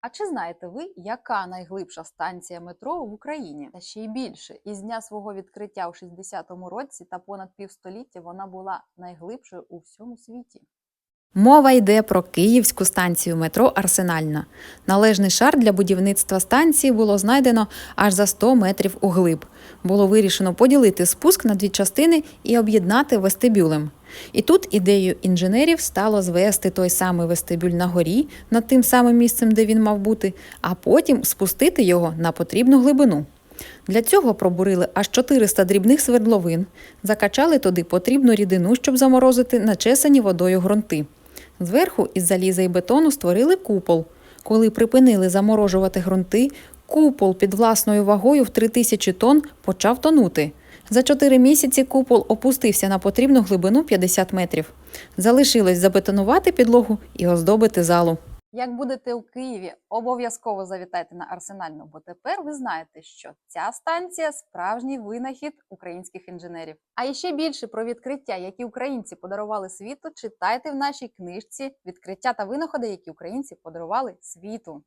А чи знаєте ви, яка найглибша станція метро в Україні? Та ще й більше. Із дня свого відкриття у 60-му році та понад півстоліття вона була найглибшою у всьому світі. Мова йде про київську станцію метро Арсенальна. Належний шар для будівництва станції було знайдено аж за 100 метрів углиб. Було вирішено поділити спуск на дві частини і об'єднати вестибюлем. І тут ідеєю інженерів стало звести той самий вестибюль на горі над тим самим місцем, де він мав бути, а потім спустити його на потрібну глибину. Для цього пробурили аж 400 дрібних свердловин, закачали туди потрібну рідину, щоб заморозити начесані водою ґрунти. Зверху із заліза і бетону створили купол. Коли припинили заморожувати ґрунти, купол під власною вагою в 3000 тонн почав тонути. За 4 місяці купол опустився на потрібну глибину 50 метрів. Залишилось забетонувати підлогу і оздобити залу. Як будете у Києві, обов'язково завітайте на Арсенальну, бо тепер ви знаєте, що ця станція справжній винахід українських інженерів. А іще більше про відкриття, які українці подарували світу, читайте в нашій книжці Відкриття та винаходи, які українці подарували світу.